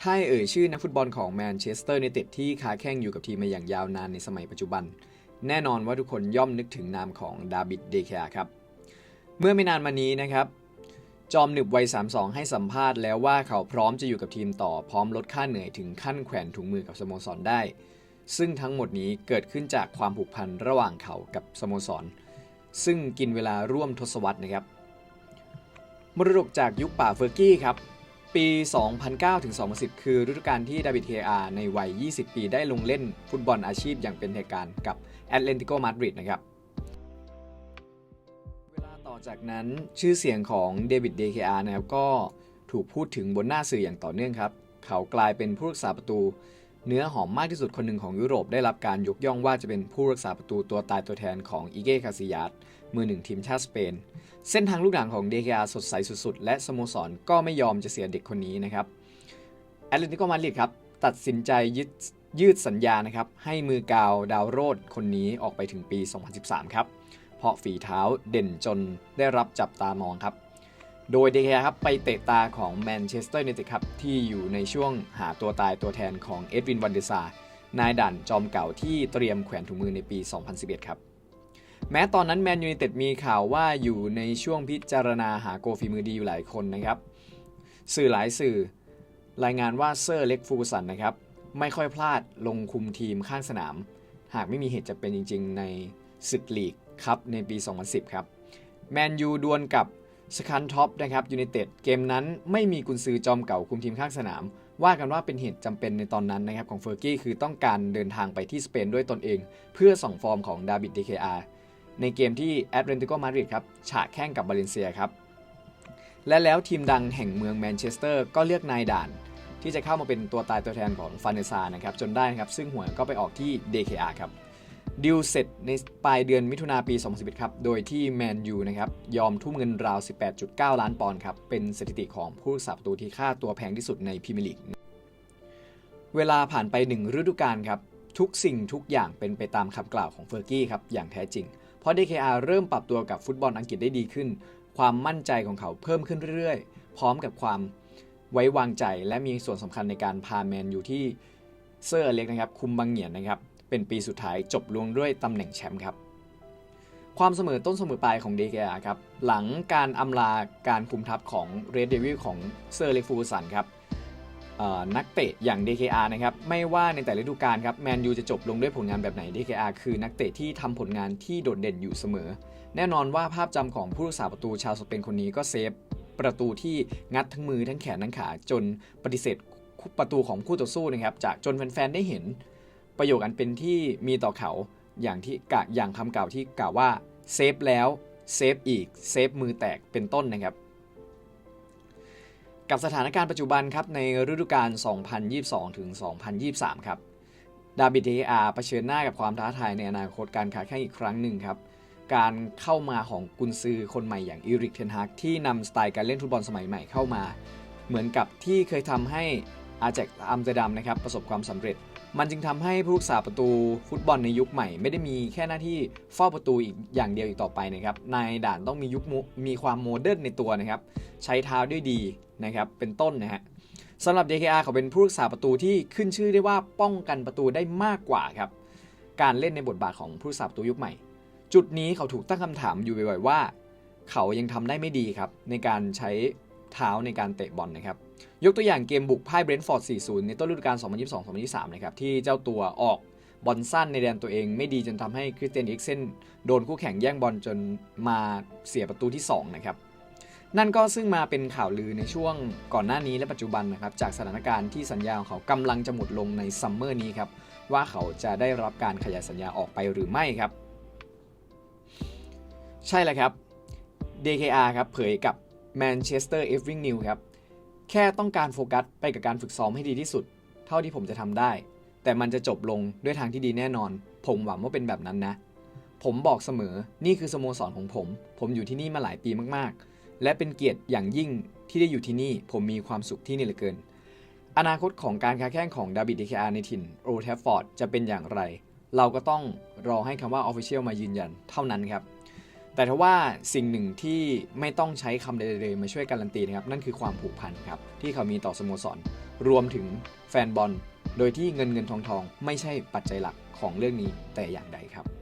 ถ้าเอ่ยชื่อนักฟุตบอลของแมนเชสเตอร์ยูไนเต็ดที่ค้าแข่งอยู่กับทีมมาอย่างยาวนานในสมัยปัจจุบัน แน่นอนว่าทุกคนย่อมนึกถึงนามของดาบิดเดเคาครับ เมื่อไม่นานมานี้นะครับ จอมหนึบวัย 32 ให้สัมภาษณ์แล้วว่าเขาพร้อมจะอยู่กับทีมต่อพร้อมลดค่าเหนื่อยถึงขั้นแขวนถุงมือกับสโมสรได้ ซึ่งทั้งหมดนี้เกิดขึ้นจากความผูกพันระหว่างเขากับสโมสร ซึ่งกินเวลาร่วมทศวรรษนะครับมรดกจากยุคป่าเฟอร์กี้ครับ ปี 2009 ถึง 2010 คือฤดูกาลที่ดาวิดเฮอาในวัย 20 ปีได้ลงเล่นฟุตบอลอาชีพอย่างเป็นทางการกับแอตเลติโกมาดริดนะครับ เวลาต่อจากนั้นชื่อเสียงของเดวิดเดเคอานะครับก็ถูกพูดถึงบนหน้าสื่ออย่างต่อเนื่องครับ เขากลายเป็นผู้รักษาประตู เนื้อหอมมากที่สุดคนหนึ่งของยุโรปได้รับการยกย่องว่าจะเป็นผู้รักษาประตูตัวตายตัวแทนของอิเกคาซิยัสมือหนึ่งทีมชาติสเปน เส้นทางลูกหนังของเดเคอาสดใสสุดๆ และสโมสรก็ไม่ยอมจะเสียเด็กคนนี้นะครับแอตเลติโกมาดริดครับตัดสินใจยึดยืดสัญญานะครับให้มือกาวดาวโรดคนนี้ออกไปถึงปี 2013 ครับ เพราะฝีเท้าเด่นจนได้รับจับตามองครับ โดยเดเคครับไปเตะตาของแมนเชสเตอร์ยูไนเต็ดครับที่อยู่ในช่วงหาตัวตายตัวแทนของเอ็ดวินวันเดซานายด่านจอมเก่าที่เตรียมแขวนถุงมือในปี 2011 ครับแม้ตอนนั้นแมนยูไนเต็ดมีข่าวว่าอยู่ในช่วงพิจารณาหาโกฝีมือดีอยู่หลายคนนะครับ สื่อหลายสื่อรายงานว่าเซอร์เล็กฟูกสันนะครับ ไม่ค่อยพลาดลงคุมทีมข้างสนาม หากไม่มีเหตุจะเป็นจริง ๆ ในศึกลีกครับในปี 2010 ครับ แมนยูดวลกับ สคันท็อปนะครับยูไนเต็ดเกมนั้นไม่มีกุนซือจอมเก่าคุมทีมข้างสนาม ว่ากันว่าเป็นเหตุจำเป็นในตอนนั้นนะครับของเฟอร์กี้คือต้องการเดินทางไปที่สเปนด้วยตนเอง เพื่อส่องฟอร์มของดาบิดเดเคอาในเกมที่แอตเลติโกมาดริดครับฉะแข้งกับบาเลนเซียครับ และแล้วทีมดังแห่งเมืองแมนเชสเตอร์ก็เลือกนายด่าน ที่จะเข้ามาเป็นตัวตายตัวแทนของฟานเนซานะครับจนได้นะครับซึ่งหัวยก็ไปออกที่ DKR ครับ ดิวเสร็จในปลายเดือนมิถุนาปี 2011 ครับ โดยที่แมนยูนะครับยอมทุ่มเงินราว 18.9 ล้านปอนด์ครับ เป็นสถิติของผู้รักษาประตูที่ค่าตัวแพงที่สุดในพรีเมียร์ลีก เวลาผ่านไปหนึ่งฤดูกาลครับ ทุกสิ่งทุกอย่างเป็นไปตามคำกล่าวของเฟอร์กี้ครับ อย่างแท้จริง เพราะ DKR เริ่มปรับตัวกับฟุตบอลอังกฤษได้ดีขึ้น ความมั่นใจของเขาเพิ่มขึ้นเรื่อยๆ พร้อมกับความไว้วางใจและมีส่วนสำคัญในการพาแมนยูที่เซอร์เล็กนะครับคุมบังเหียนนะครับ เป็นปีสุดท้ายจบลงด้วยตำแหน่งแชมป์ครับ ความเสมอต้นเสมอปลายของเด k าครับ หลังการอำลาการคุมทัพของเรดเดวิลของเซอร์เล็กฟูสันครับนักเตะอย่าง DKR นะครับไม่ว่าในแต่ละฤดูกาลครับแมนยูจะจบลงด้วยผลงานแบบไหน DKR คือนักเตะที่ทำผลงานที่โดดเด่นอยู่เสมอ แน่นอนว่าภาพจำของผู้รักษาประตูชาวสเปนคนนี้ก็เซฟ ประตูที่งัดทั้งมือทั้งแขนทั้งขาจนปฏิเสธประตูของคู่ต่อสู้นะครับจากจนแฟนๆได้เห็น ประโยคอันเป็นที่มีต่อเขาอย่างที่กะอย่างคำกล่าวที่กล่าวว่าเซฟแล้วเซฟอีกเซฟมือแตกเป็นต้นนะครับ กับสถานการณ์ปัจจุบันครับในฤดูกาล 2022ถึง2023 ครับดาบิดเดอาเผชิญหน้ากับความท้าทายในอนาคตการค้าแข่งอีกครั้งหนึ่งครับ การเข้ามาของกุนซือคนใหม่อย่างอีริกเทนฮากที่นำสไตล์การเล่นฟุตบอลสมัยใหม่เข้ามา เหมือนกับที่เคยทำให้ อาแจกอัมสเตอร์ดัมนะครับประสบความสำเร็จ มันจึงทำให้ผู้รักษาประตูฟุตบอลในยุคใหม่ ไม่ได้มีแค่หน้าที่เฝ้าประตูอีกอย่างเดียวอีกต่อไปนะครับนายด่านต้องมียุคมีความโมเดิร์นในตัวนะครับใช้เท้าด้วยดีนะครับเป็นต้นนะฮะสำหรับ DKR เขาเป็นผู้รักษาประตูที่ขึ้นชื่อได้ว่าป้องกันประตูได้มากกว่าครับการเล่นในบทบาทของผู้รักษาประตูยุคใหม่ จุดนี้เขาถูกตั้งคำถามอยู่บ่อยๆว่า เขายังทำได้ไม่ดีครับในการใช้เท้าในการเตะบอลนะครับ ยกตัวอย่างเกมบุกพ่ายเบรนท์ฟอร์ด 4-0 ในต้นฤดูกาล 2022-2023 นะครับ ที่เจ้าตัวออกบอลสั้นในแดนตัวเองไม่ดีจนทำให้คริสเตียนอีกเซนโดนคู่แข่งแย่งบอลจนมาเสียประตูที่ 2 นะครับ นั่นก็ซึ่งมาเป็นข่าวลือในช่วงก่อนหน้านี้และปัจจุบันนะครับ จากสถานการณ์ที่สัญญาของเขากำลังจะหมดลงในซัมเมอร์นี้ครับ ว่าเขาจะได้รับการขยายสัญญาออกไปหรือไม่ครับ ใช่แล้วครับ DKR ครับเผยกับ Manchester Evening News ครับ แค่ต้องการโฟกัสไปกับการฝึกซ้อมให้ดีที่สุด เท่าที่ผมจะทำได้ แต่มันจะจบลงด้วยทางที่ดีแน่นอน ผมหวังว่าเป็นแบบนั้นนะ ผมบอกเสมอนี่คือสโมสรของผม ผมอยู่ที่นี่มาหลายปีมากๆ และเป็นเกียรติอย่างยิ่งที่ได้อยู่ที่นี่ ผมมีความสุขที่นี่เหลือเกิน อนาคตของการค้าแข่งของดาบิดดีคในถิ่นโอลด์แทฟฟอร์ดจะเป็นอย่างไร เราก็ต้องรอให้คำว่า Official มายืนยันเท่านั้นครับ แต่ทว่าสิ่งหนึ่งที่ไม่ต้องใช้คำใดๆมาช่วยการันตีนะครับ นั่นคือความผูกพันครับที่เขามีต่อสโมสร รวมถึงแฟนบอล โดยที่เงินเงินทองทองไม่ใช่ปัจจัยหลักของเรื่องนี้แต่อย่างใดครับ